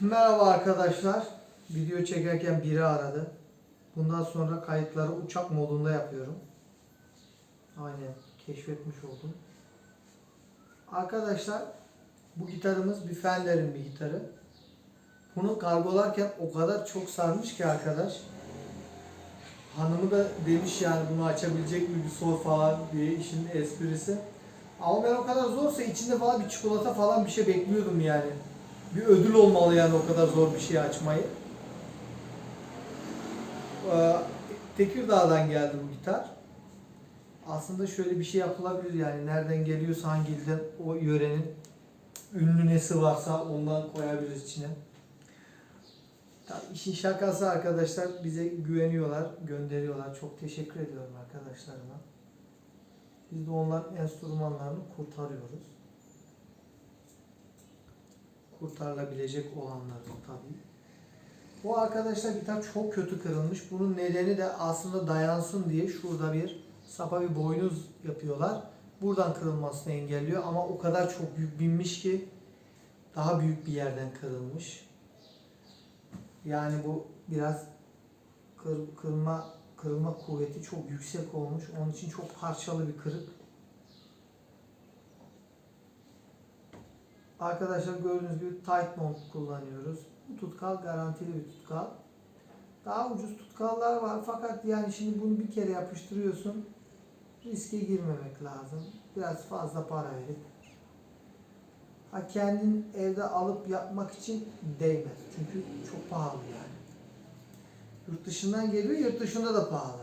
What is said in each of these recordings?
Merhaba arkadaşlar. Video çekerken biri aradı. Bundan sonra kayıtları uçak modunda yapıyorum. Aynen keşfetmiş oldum. Arkadaşlar bu gitarımız bir Fender'in bir gitarı. Bunu kargolarken o kadar çok sarmış ki arkadaş. Hanımı da demiş yani bunu açabilecek mi bir sor falan diye işin esprisi. Ama ben o kadar zorsa içinde falan bir çikolata falan bir şey bekliyordum yani. Bir ödül olmalı yani o kadar zor bir şey açmayı. Ee, Tekirdağ'dan geldi bu gitar. Aslında şöyle bir şey yapılabilir yani nereden geliyorsa hangi ilden o yörenin ünlü nesi varsa ondan koyabiliriz içine. Tabii işin şakası arkadaşlar bize güveniyorlar, gönderiyorlar. Çok teşekkür ediyorum arkadaşlarıma. Biz de onların enstrümanlarını kurtarıyoruz. Kurtarılabilecek olanlarını tabii. Bu arkadaşlar gitar çok kötü kırılmış. Bunun nedeni de aslında dayansın diye şurada bir sapa bir boynuz yapıyorlar. Buradan kırılmasını engelliyor ama o kadar çok büyük binmiş ki daha büyük bir yerden kırılmış. Yani bu biraz kır, kırma kırılma kuvveti çok yüksek olmuş. Onun için çok parçalı bir kırık. Arkadaşlar gördüğünüz gibi tight mount kullanıyoruz. Bu tutkal garantili bir tutkal. Daha ucuz tutkallar var fakat yani şimdi bunu bir kere yapıştırıyorsun. Riske girmemek lazım. Biraz fazla para verip. Ha kendin evde alıp yapmak için değmez. Çünkü çok pahalı yani. Yurt dışından geliyor, yurt dışında da pahalı.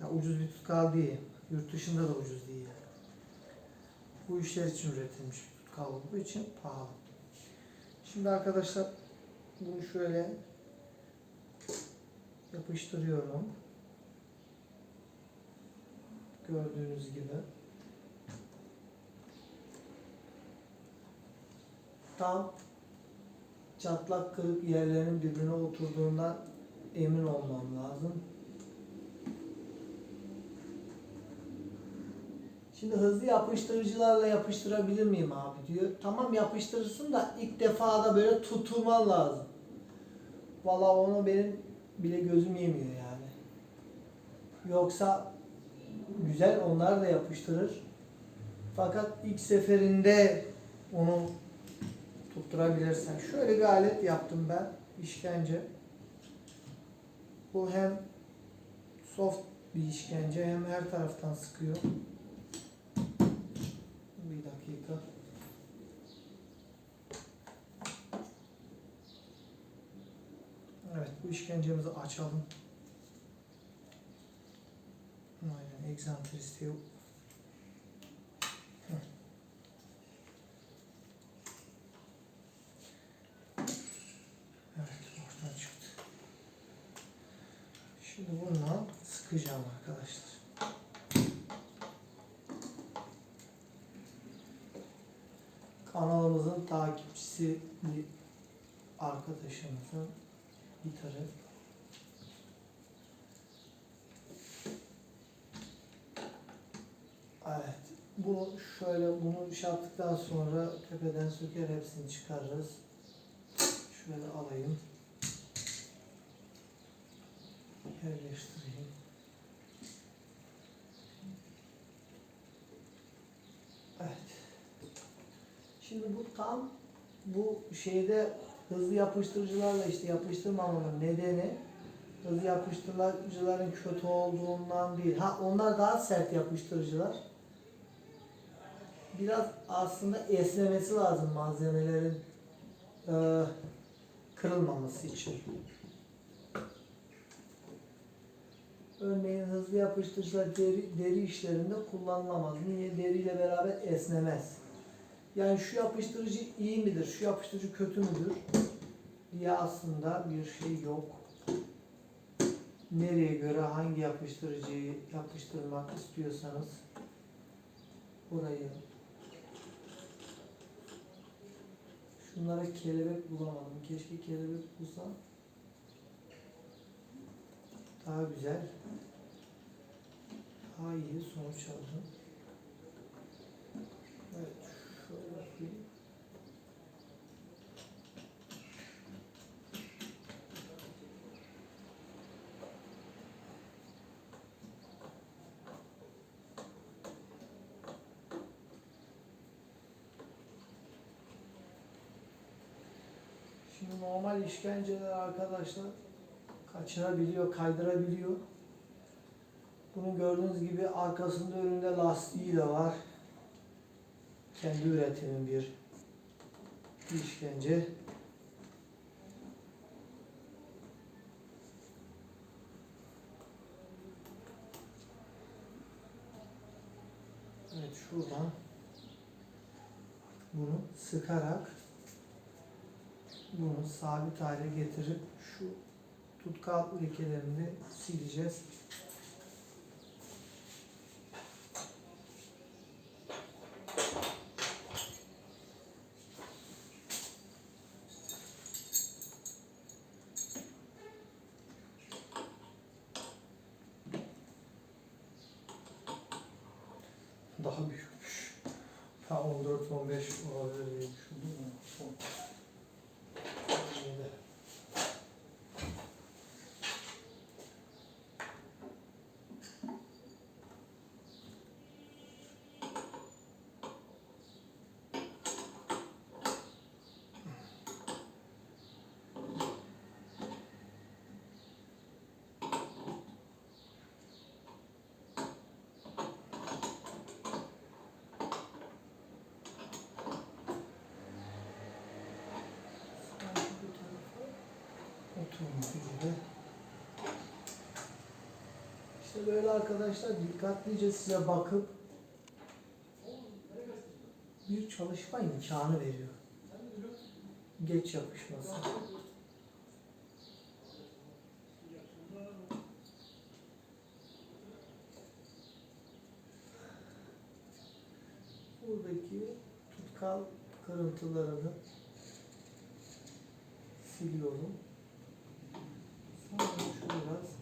Ya ucuz bir tutkal değil. Yurt dışında da ucuz değil. Bu işler için üretilmiş bir tutkal olduğu için pahalı. Şimdi arkadaşlar bunu şöyle yapıştırıyorum. Gördüğünüz gibi. Tam çatlak kırık yerlerin birbirine oturduğundan emin olmam lazım. Şimdi hızlı yapıştırıcılarla yapıştırabilir miyim abi diyor. Tamam yapıştırırsın da ilk defa da böyle tutulman lazım. Valla onu benim bile gözüm yemiyor yani. Yoksa güzel onlar da yapıştırır. Fakat ilk seferinde onu tutturabilirsen. Şöyle bir alet yaptım ben. işkence. Bu hem soft bir işkence hem her taraftan sıkıyor. Dakika. Evet bu işkencemizi açalım. Aynen egzantristi yok. Hı. Evet oradan çıktı. Şimdi bununla sıkacağım arkadaşlar. Kanalımızın takipçisi bir arkadaşımızın gitarı. Evet. Bunu şöyle bunu şey sonra tepeden söker hepsini çıkarırız. Şöyle alayım. Yerleştireyim. Evet. Şimdi bu tam bu şeyde hızlı yapıştırıcılarla işte yapıştırmamamın nedeni hızlı yapıştırıcıların kötü olduğundan değil. Ha onlar daha sert yapıştırıcılar. Biraz aslında esnemesi lazım malzemelerin e, kırılmaması için. Örneğin hızlı yapıştırıcılar deri, deri işlerinde kullanılamaz. Niye? Deriyle beraber esnemez. Yani şu yapıştırıcı iyi midir, şu yapıştırıcı kötü müdür diye aslında bir şey yok. Nereye göre hangi yapıştırıcıyı yapıştırmak istiyorsanız burayı Şunlara kelebek bulamadım. Keşke kelebek bulsam. Daha güzel. Daha iyi sonuç aldım. Evet. Şöyle yapayım. Şimdi normal işkenceler arkadaşlar kaçırabiliyor, kaydırabiliyor. Bunu gördüğünüz gibi arkasında önünde lastiği de var. Kendi üretimim bir işkence. Evet şuradan bunu sıkarak bunu sabit hale getirip şu tutkal lekelerini sileceğiz. Daha büyükmüş. Ha 14-15 olabilir diye düşündüm ama. İşte böyle arkadaşlar dikkatlice size bakıp bir çalışma imkanı veriyor. Geç yapışması. Buradaki tutkal kırıntılarını siliyorum. Sonra şu biraz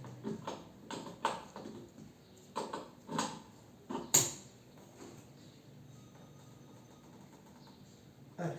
Evet.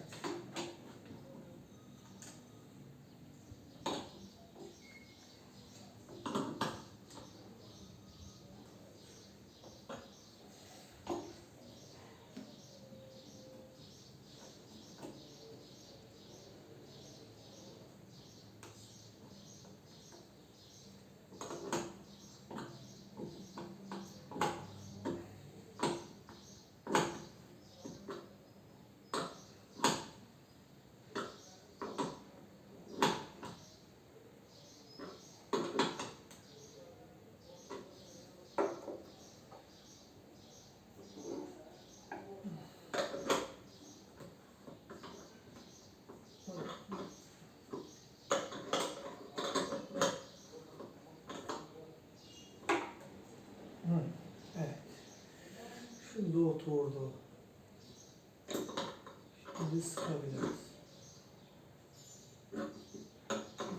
Hı, Evet. Şimdi oturdu. Şimdi sıkabiliriz.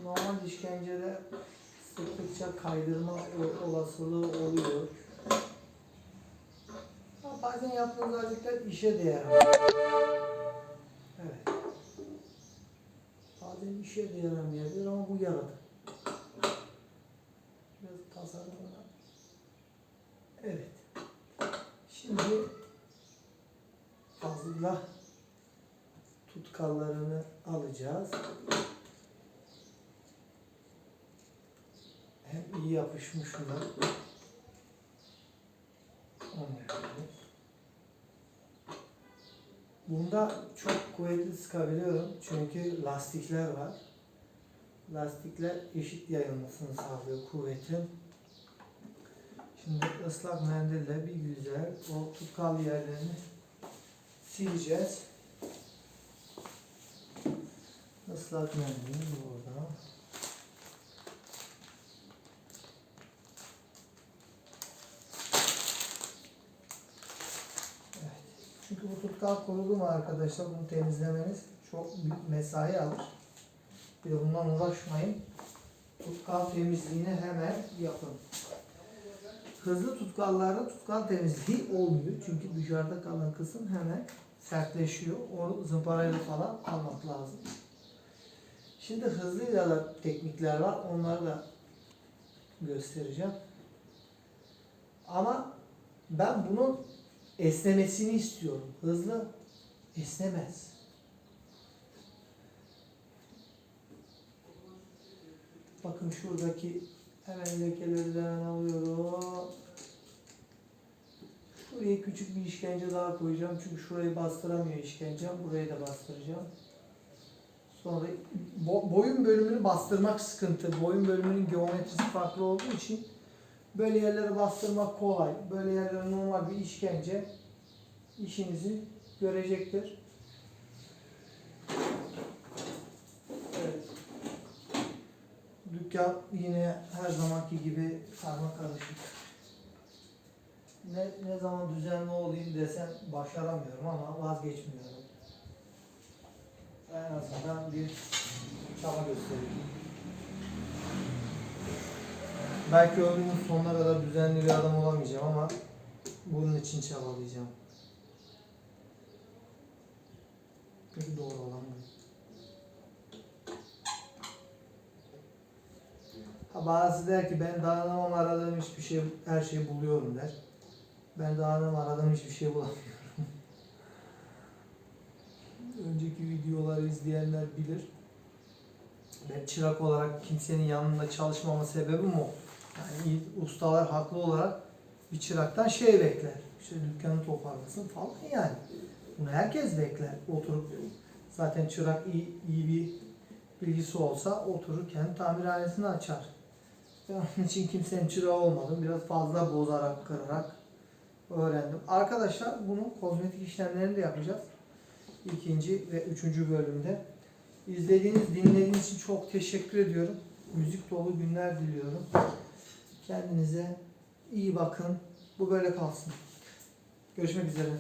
Normal işkencede sıktıkça kaydırma olasılığı oluyor. Ama bazen yaptığınız hareketler işe de yaramıyor. Evet. Bazen işe de yaramayabilir ama bu yaradı. Biraz tasarımına. Evet. Şimdi fazla tutkallarını alacağız. Hem iyi. Onu yapıyoruz. Bunda çok kuvvetli sıkabiliyorum çünkü lastikler var. Lastikler eşit yayılmasını sağlıyor kuvvetin. Şimdi ıslak mendille bir güzel o tutkal yerlerini sileceğiz. Islak mendilimiz burada. Evet. Çünkü bu tutkal kurudu mu arkadaşlar bunu temizlemeniz çok büyük mesai alır. Bir de bundan uğraşmayın. Tutkal temizliğini hemen yapın. Hızlı tutkallarda tutkal temizliği olmuyor. Çünkü dışarıda kalan kısım hemen sertleşiyor. O zımparayla falan almak lazım. Şimdi hızlıyla da teknikler var. Onları da göstereceğim. Ama ben bunun esnemesini istiyorum. Hızlı esnemez. Bakın şuradaki hemen lekeleri alıyorum. Şuraya küçük bir işkence daha koyacağım. Çünkü şurayı bastıramıyor işkencem. Burayı da bastıracağım. Sonra bo- boyun bölümünü bastırmak sıkıntı. Boyun bölümünün geometrisi farklı olduğu için böyle yerlere bastırmak kolay. Böyle yerlere normal bir işkence işinizi görecektir. Evet. Dükkan yine her zamanki gibi karma karışık. Ne, ne zaman düzenli olayım desem başaramıyorum ama vazgeçmiyorum. En azından bir çaba göstereyim. Belki ömrümün sonuna kadar düzenli bir adam olamayacağım ama bunun için çabalayacağım. Peki doğru olan bu. Ha bazı der ki ben dayanamam aradığım hiçbir şey her şeyi buluyorum der. Ben dayanamam aradığım hiçbir şey bulamıyorum. Videoları izleyenler bilir. Ben çırak olarak kimsenin yanında çalışmama sebebim o. Yani ustalar haklı olarak bir çıraktan şey bekler. İşte dükkanı toparlasın falan yani. Bunu herkes bekler. Oturup zaten çırak iyi, iyi bir bilgisi olsa oturur kendi tamirhanesini açar. Ben onun için kimsenin çırağı olmadım. Biraz fazla bozarak, kırarak öğrendim. Arkadaşlar bunu kozmetik işlemlerini de yapacağız. İkinci ve üçüncü bölümde. İzlediğiniz, dinlediğiniz için çok teşekkür ediyorum. Müzik dolu günler diliyorum. Kendinize iyi bakın. Bu böyle kalsın. Görüşmek üzere.